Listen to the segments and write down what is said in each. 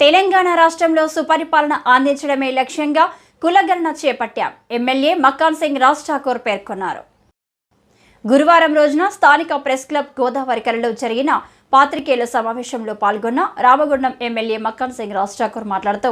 తెలంగాణ రాష్ట్రంలో సుపరిపాలన అందించడమే లక్ష్యంగా కులగణన చేపట్టాం. ఎమ్మెల్యే మక్కాన్ సింగ్ రాజ్ ఠాకూర్ పేర్కొన్నారు. గురువారం రోజున స్థానిక ప్రెస్ క్లబ్ గోదావరి కలలో జరిగిన పాత్రికేయుల సమావేశంలో పాల్గొన్న రామగుండం ఎమ్మెల్యే మక్కన్ సింగ్ రాజ్ ఠాకూర్ మాట్లాడుతూ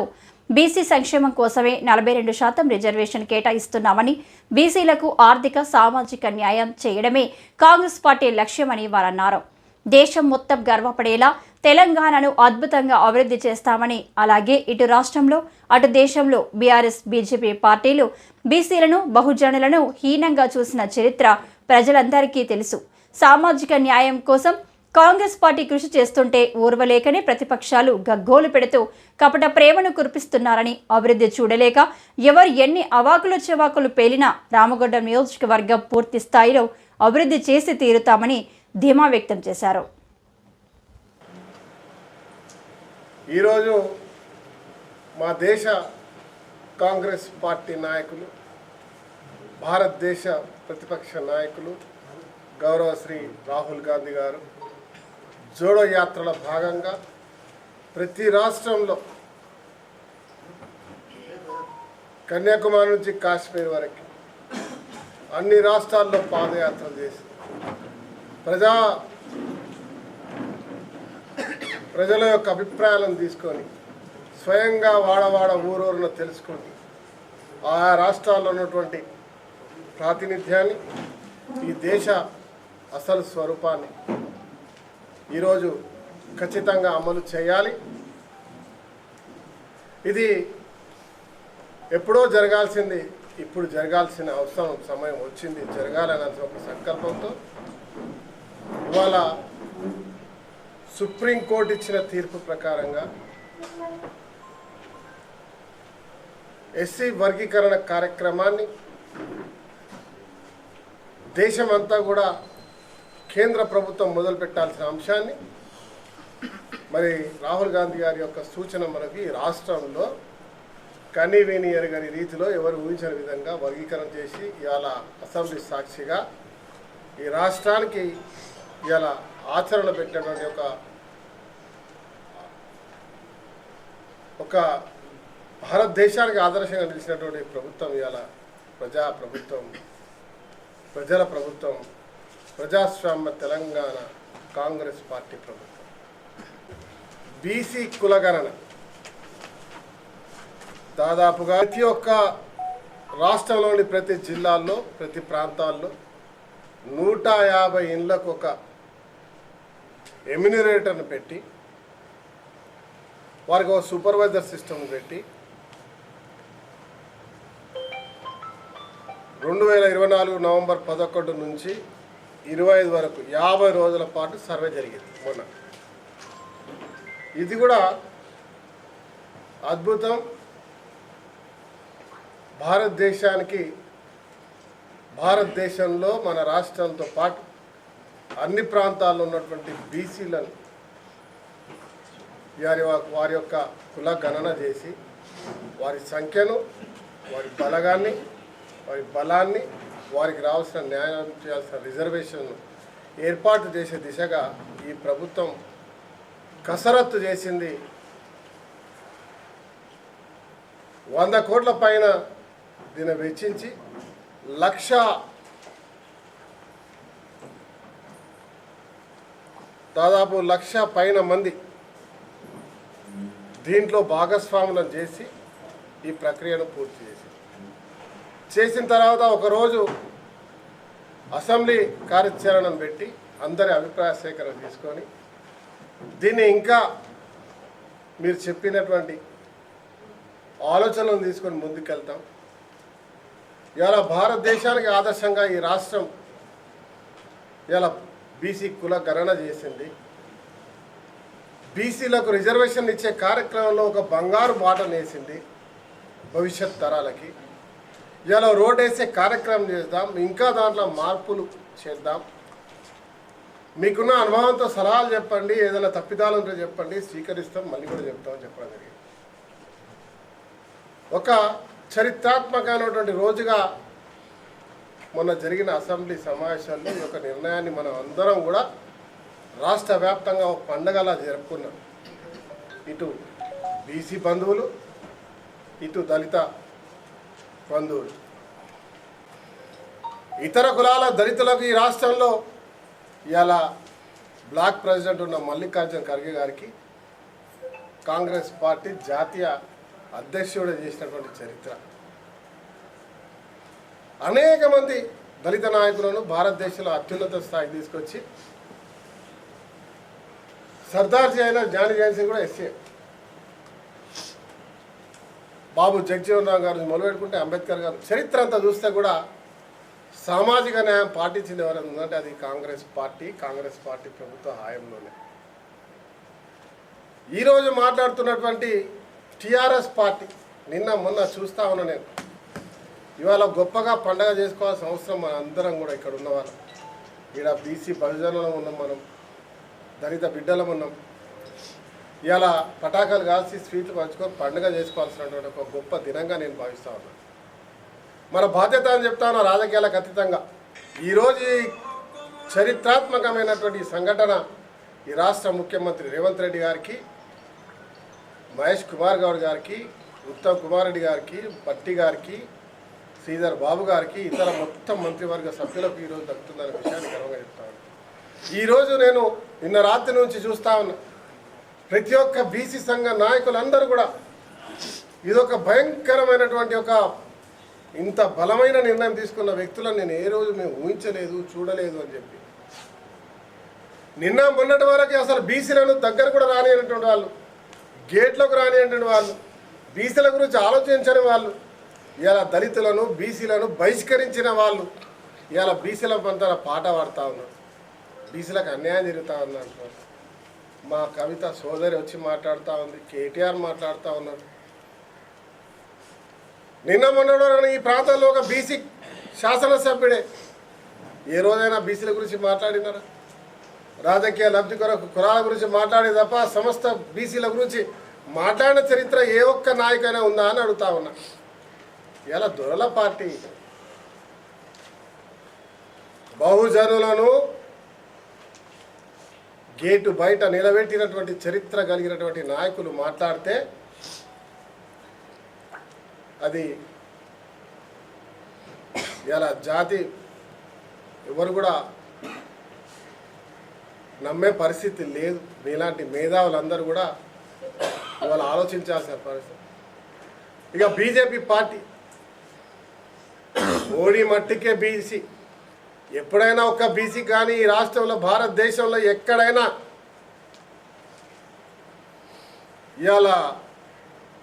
బీసీ సంక్షేమం కోసమే నలభై రెండు శాతం రిజర్వేషన్ కేటాయిస్తున్నామని బీసీలకు ఆర్థిక సామాజిక న్యాయం చేయడమే కాంగ్రెస్ పార్టీ లక్ష్యమని వారన్నారు. దేశం మొత్తం గర్వపడేలా తెలంగాణను అద్భుతంగా అభివృద్ధి చేస్తామని అలాగే ఇటు రాష్ట్రంలో అటు దేశంలో బీఆర్ఎస్ బీజేపీ పార్టీలు బీసీలను బహుజనులను హీనంగా చూసిన చరిత్ర ప్రజలందరికీ తెలుసు. సామాజిక న్యాయం కోసం కాంగ్రెస్ పార్టీ కృషి చేస్తుంటే ఊర్వలేకనే ప్రతిపక్షాలు గగ్గోలు పెడుతూ కపట ప్రేమను కురిపిస్తున్నారని అభివృద్ధి చూడలేక ఎవరు ఎన్ని అవాకులు చెవాకులు పేలినా రామగుండం నియోజకవర్గం పూర్తి స్థాయిలో అభివృద్ధి చేసి తీరుతామని ధీమా వ్యక్తం చేశారు. ఈరోజు మా దేశ కాంగ్రెస్ పార్టీ నాయకులు భారతదేశ ప్రతిపక్ష నాయకులు గౌరవ శ్రీ రాహుల్ గాంధీ గారు జోడో యాత్రల భాగంగా ప్రతి రాష్ట్రంలో కన్యాకుమారి నుంచి కాశ్మీర్ వరకు అన్ని రాష్ట్రాల్లో పాదయాత్రలు చేసి ప్రజా ప్రజల యొక్క అభిప్రాయాలను తీసుకొని స్వయంగా వాడవాడ ఊరూరులో తెలుసుకొని ఆయా రాష్ట్రాల్లో ఉన్నటువంటి ప్రాతినిధ్యాన్ని ఈ దేశ అసలు స్వరూపాన్ని ఈరోజు ఖచ్చితంగా అమలు చేయాలి. ఇది ఎప్పుడో జరగాల్సింది ఇప్పుడు జరగాల్సిన అవసరం సమయం వచ్చింది జరగాలనే ఒక సంకల్పంతో ఇవాళ సుప్రీంకోర్టు ఇచ్చిన తీర్పు ప్రకారంగా ఎస్సీ వర్గీకరణ కార్యక్రమాన్ని దేశమంతా కూడా కేంద్ర ప్రభుత్వం మొదలుపెట్టాల్సిన అంశాన్ని మరి రాహుల్ గాంధీ గారి యొక్క సూచన మనకి ఈ రాష్ట్రంలో కనీ ఎరగని రీతిలో ఎవరు ఊహించని విధంగా వర్గీకరణ చేసి ఇవాళ అసెంబ్లీ సాక్షిగా ఈ రాష్ట్రానికి ఇవాళ ఆచరణ పెట్టినటువంటి ఒక ఒక భారతదేశానికి ఆదర్శంగా నిలిచినటువంటి ప్రభుత్వం ఇవాళ ప్రజా ప్రభుత్వం ప్రజల ప్రభుత్వం ప్రజాస్వామ్య తెలంగాణ కాంగ్రెస్ పార్టీ ప్రభుత్వం. బీసీ కులగణన దాదాపుగా ప్రతి ఒక్క రాష్ట్రంలోని ప్రతి జిల్లాల్లో ప్రతి ప్రాంతాల్లో నూట యాభై ఇండ్లకు ఒక ఎమ్యూనరేటర్ని పెట్టి వారికి ఒక సూపర్వైజర్ సిస్టమ్ పెట్టి రెండు వేల ఇరవై నాలుగు నవంబర్ పదకొండు నుంచి ఇరవై ఐదు వరకు యాభై రోజుల పాటు సర్వే జరిగింది మొన్న. ఇది కూడా అద్భుతం. భారతదేశానికి భారతదేశంలో మన రాష్ట్రంతో పాటు అన్ని ప్రాంతాల్లో ఉన్నటువంటి బీసీలను వారి యొక్క- వారి యొక్క కుల గణన చేసి వారి సంఖ్యను వారి బలగాన్ని వారి బలాన్ని వారికి రావాల్సిన న్యాయం చేయాల్సిన రిజర్వేషన్ను ఏర్పాటు చేసే దిశగా ఈ ప్రభుత్వం కసరత్తు చేసింది. వంద కోట్ల పైన దీన్ని వెచ్చించి లక్ష దాదాపు లక్ష పైన మంది దీంట్లో భాగస్వాములను చేసి ఈ ప్రక్రియను పూర్తి చేసి చేసిన తర్వాత ఒకరోజు అసెంబ్లీ కార్యాచరణను పెట్టి అందరి అభిప్రాయ సేకరణ తీసుకొని దీన్ని ఇంకా మీరు చెప్పినటువంటి ఆలోచనలను తీసుకొని ముందుకెళ్తాం. ఇవాళ భారతదేశానికి ఆదర్శంగా ఈ రాష్ట్రం ఇలా బీసీ కుల గణన చేసింది. బీసీలకు రిజర్వేషన్ ఇచ్చే కార్యక్రమంలో ఒక బంగారు బాట నేసింది భవిష్యత్ తరాలకి. ఇలా రోడ్ వేసే కార్యక్రమం చేద్దాం ఇంకా దాంట్లో మార్పులు చేద్దాం. మీకున్న అనుభవంతో సలహాలు చెప్పండి ఏదైనా తప్పిదాలు ఉంటే చెప్పండి స్వీకరిస్తాం మళ్ళీ కూడా చెప్తామని చెప్పడం జరిగింది. ఒక చరిత్రాత్మకమైనటువంటి రోజుగా మొన్న జరిగిన అసెంబ్లీ సమావేశాల్లో ఈ యొక్క నిర్ణయాన్ని మనం అందరం కూడా రాష్ట్ర వ్యాప్తంగా ఒక పండగలా జరుపుకున్నాం. ఇటు బీసీ బంధువులు ఇటు దళిత బంధువులు. ఇతర కులాల దళితులకు ఈ రాష్ట్రంలో ఇలా బ్లాక్ ప్రెసిడెంట్ ఉన్న మల్లికార్జున ఖర్గే గారికి కాంగ్రెస్ పార్టీ జాతీయ అధ్యక్షుడు చేసినటువంటి చరిత్ర. అనేక మంది దళిత నాయకులను భారతదేశంలో అత్యున్నత స్థాయికి తీసుకొచ్చి సర్దార్జీ అయిన జాని జాన్సింగ్ కూడా ఎస్సీ బాబు జగజీవన్ రావు గారు మొదలుపెట్టుకుంటే అంబేద్కర్ గారు చరిత్ర అంతా చూస్తే కూడా సామాజిక న్యాయం పాటించింది ఎవరైనా ఉందంటే అది కాంగ్రెస్ పార్టీ కాంగ్రెస్ పార్టీ ప్రభుత్వ హాయంలోనే. ఈరోజు మాట్లాడుతున్నటువంటి టిఆర్ఎస్ పార్టీ నిన్న మొన్న చూస్తా ఉన్నా నేను. ఇవాళ గొప్పగా పండగ చేసుకోవాల్సిన అవసరం మన అందరం కూడా ఇక్కడ ఉన్నవాళ్ళం. ఇక్కడ బీసీ బహుజనులం ఉన్నాం మనం దళిత బిడ్డలం ఉన్నాం. ఇవాళ పటాకాలు కాల్చి స్వీట్లు పంచుకొని పండుగ చేసుకోవాల్సినటువంటి ఒక గొప్ప దినంగా నేను భావిస్తా ఉన్నాను మన బాధ్యత అని చెప్తాను రాజకీయాలకు అతీతంగా. ఈరోజు చరిత్రాత్మకమైనటువంటి సంఘటన ఈ రాష్ట్ర ముఖ్యమంత్రి రేవంత్ రెడ్డి గారికి మహేష్ కుమార్ గౌడ్ గారికి ఉత్తమ్ కుమార్ రెడ్డి గారికి భట్టి గారికి శ్రీధర్ బాబు గారికి ఇతర మొత్తం మంత్రివర్గ సభ్యులకు ఈరోజు దక్కుతుందనే విషయాన్ని గర్వంగా చెప్తాను ఈరోజు నేను నిన్న రాత్రి నుంచి చూస్తా ఉన్నా. ప్రతి ఒక్క బీసీ సంఘ నాయకులందరూ కూడా ఇదొక భయంకరమైనటువంటి ఒక ఇంత బలమైన నిర్ణయం తీసుకున్న వ్యక్తులను నేను ఏ రోజు మేము ఊహించలేదు చూడలేదు అని చెప్పి. నిన్న మొన్నటి వరకు అసలు బీసీలను దగ్గర కూడా రానియనటువంటి వాళ్ళు గేట్లోకి రానియనటువంటి వాళ్ళు బీసీల గురించి ఆలోచించని వాళ్ళు ఇలా దళితులను బీసీలను బహిష్కరించిన వాళ్ళు ఇలా బీసీల పంతన పాట పాడుతూ ఉన్నారు. బీసీలకు అన్యాయం జరుగుతూ ఉంది అంటున్నారు. మా కవిత సోదరి వచ్చి మాట్లాడుతూ ఉంది కేటీఆర్ మాట్లాడుతూ ఉన్నారు. నిన్న మొన్నలో ఈ ప్రాంతంలో ఒక బీసీ శాసనసభ్యుడే ఏ రోజైనా బీసీల గురించి మాట్లాడినారా? రాజకీయ లబ్ధి కొరకు కులాల గురించి మాట్లాడే తప్ప సమస్త బీసీల గురించి మాట్లాడిన చరిత్ర ఏ ఒక్క నాయకైనా ఉందా అని అడుగుతా ఉన్నా. ఇలా దొరల పార్టీ? బహుజనులను గేటు బయట నిలబెట్టినటువంటి చరిత్ర కలిగినటువంటి నాయకులు మాట్లాడితే అది ఇలా జాతి ఎవరు కూడా నమ్మే పరిస్థితి లేదు. మీలాంటి మేధావులందరూ కూడా ఇవాళ ఆలోచించాల్సిన పరిస్థితి. ఇక బీజేపీ పార్టీ ఓడి మట్టికే బీసీ ఎప్పుడైనా ఒక బీసీ కానీ ఈ రాష్ట్రంలో భారతదేశంలో ఎక్కడైనా ఇవాళ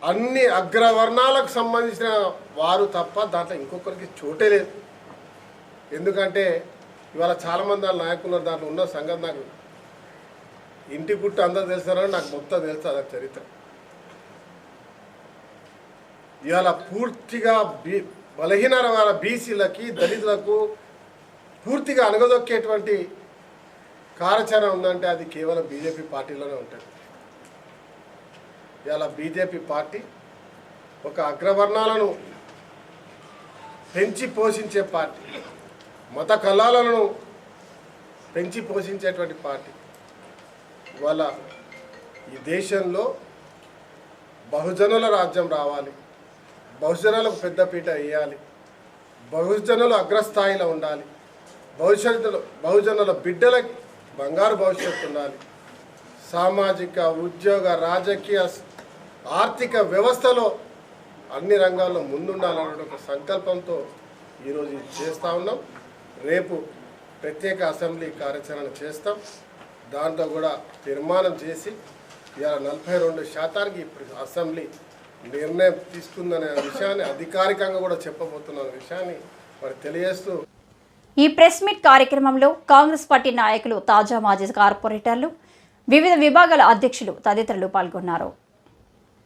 అన్ని అగ్రవర్ణాలకు సంబంధించిన వారు తప్ప దాంట్లో ఇంకొకరికి చోటే లేదు. ఎందుకంటే ఇవాళ చాలామంది వాళ్ళ నాయకులు దాంట్లో ఉన్న సంగతి నాకు ఇంటి గుట్టు అందరూ తెలుస్తారని నాకు మొత్తం తెలుస్తుంది ఆ చరిత్ర. ఇవాళ పూర్తిగా బీ బలహీన వర్గాల బీసీలకి దళితులకు పూర్తిగా అనగదొక్కేటువంటి కార్యాచరణ ఉందంటే అది కేవలం బీజేపీ పార్టీలోనే ఉంటుంది. ఇవాళ బీజేపీ పార్టీ ఒక అగ్రవర్ణాలను పెంచి పోషించే పార్టీ మత కళాలను పెంచి పోషించేటువంటి పార్టీ. ఇవాళ ఈ దేశంలో బహుజనుల రాజ్యం రావాలి. బహుజనులకు పెద్దపీట వేయాలి. బహుజనులు అగ్రస్థాయిలో ఉండాలి. భవిష్యత్తులో బహుజనుల బిడ్డలకి బంగారు భవిష్యత్తు ఉండాలి. సామాజిక ఉద్యోగ రాజకీయ ఆర్థిక వ్యవస్థలో అన్ని రంగాల్లో ముందుండాలన్న ఒక సంకల్పంతో ఈరోజు చేస్తూ ఉన్నాం. రేపు ప్రత్యేక అసెంబ్లీ కార్యాచరణ చేస్తాం. దాంతో కూడా తీర్మానం చేసి ఇవాళ నలభై రెండు శాతానికి ఇప్పుడు అసెంబ్లీ నిర్ణయం తీసుకుందనే విషయాన్ని అధికారికంగా కూడా చెప్పబోతున్న విషయాన్ని మరి తెలియజేస్తూ ఈ ప్రెస్ మీట్ కార్యక్రమంలో కాంగ్రెస్ పార్టీ నాయకులు తాజా మాజీ కార్పొరేటర్లు వివిధ విభాగాల అధ్యక్షులు తదితరులు పాల్గొన్నారు.